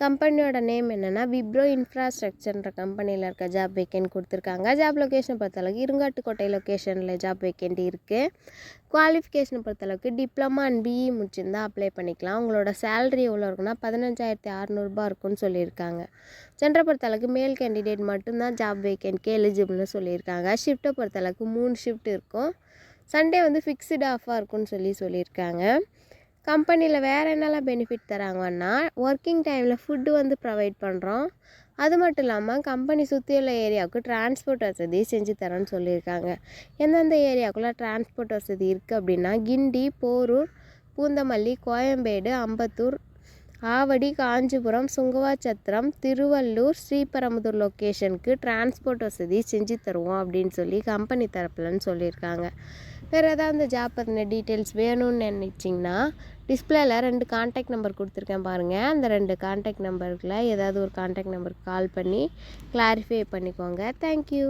கம்பெனியோட நேம் என்னென்னா விப்ரோ இன்ஃப்ராஸ்ட்ரக்சர்ன்ற கம்பெனியில் இருக்க ஜாப் வேக்கன்ட் கொடுத்துருக்காங்க. ஜாப் லொக்கேஷனை பொறுத்தளவுக்கு இருங்காட்டுக்கோட்டை லொக்கேஷனில் ஜாப் வேக்கன்ட் இருக்குது குவாலிஃபிகேஷனை பொறுத்தளவுக்கு டிப்ளமா அண்ட் பிஇ முடிச்சிருந்தா அப்ளை பண்ணிக்கலாம். உங்களோட சேலரி எவ்வளோ இருக்குன்னா பதினஞ்சாயிரத்தி அறநூறுபா இருக்குன்னு சொல்லியிருக்காங்க. ஜென்டரை பொறுத்தளவுக்கு மேல் கேண்டிடேட் மட்டும்தான் ஜாப் வேக்கன்ட்க்கு எலிஜிபிள்னு சொல்லியிருக்காங்க. ஷிஃப்ட்டை பொறுத்தளவுக்கு மூணு ஷிஃப்ட் இருக்கும். சண்டே வந்து ஃபிக்ஸ்டு ஆஃபாக இருக்கும்னு சொல்லி சொல்லியிருக்காங்க. கம்பெனியில் வேறு என்னெல்லாம் பெனிஃபிட் தராங்கன்னா ஒர்க்கிங் டைமில் ஃபுட்டு வந்து ப்ரொவைட் பண்ணுறோம் அது மட்டும் இல்லாமல் கம்பெனி சுற்றியுள்ள ஏரியாவுக்கு டிரான்ஸ்போர்ட் வசதி செஞ்சு தரேன்னு சொல்லியிருக்காங்க. எந்தெந்த ஏரியாவுக்குள்ள டிரான்ஸ்போர்ட் வசதி இருக்குது அப்படின்னா கிண்டி போரூர் பூந்தமல்லி கோயம்பேடு அம்பத்தூர் ஆவடி காஞ்சிபுரம் சுங்கவாச்சத்திரம் திருவள்ளூர் ஸ்ரீபெரம்புதூர் லொக்கேஷனுக்கு டிரான்ஸ்போர்ட் வசதி செஞ்சு தருவோம் அப்படின்னு சொல்லி கம்பெனி தரப்புலன்னு சொல்லியிருக்காங்க. வேறு ஏதாவது இந்த ஜாப் பற்றின டீட்டெயில்ஸ் வேணும்னு நினச்சிங்கன்னா டிஸ்பிளேல ரெண்டு காண்டாக்ட் நம்பர் கொடுத்துருக்கேன் பாருங்கள் அந்த ரெண்டு காண்டாக்ட் நம்பருக்குள்ள ஏதாவது ஒரு காண்டாக்ட் நம்பருக்கு கால் பண்ணி கிளாரிஃபை பண்ணிக்கோங்க. தேங்க்யூ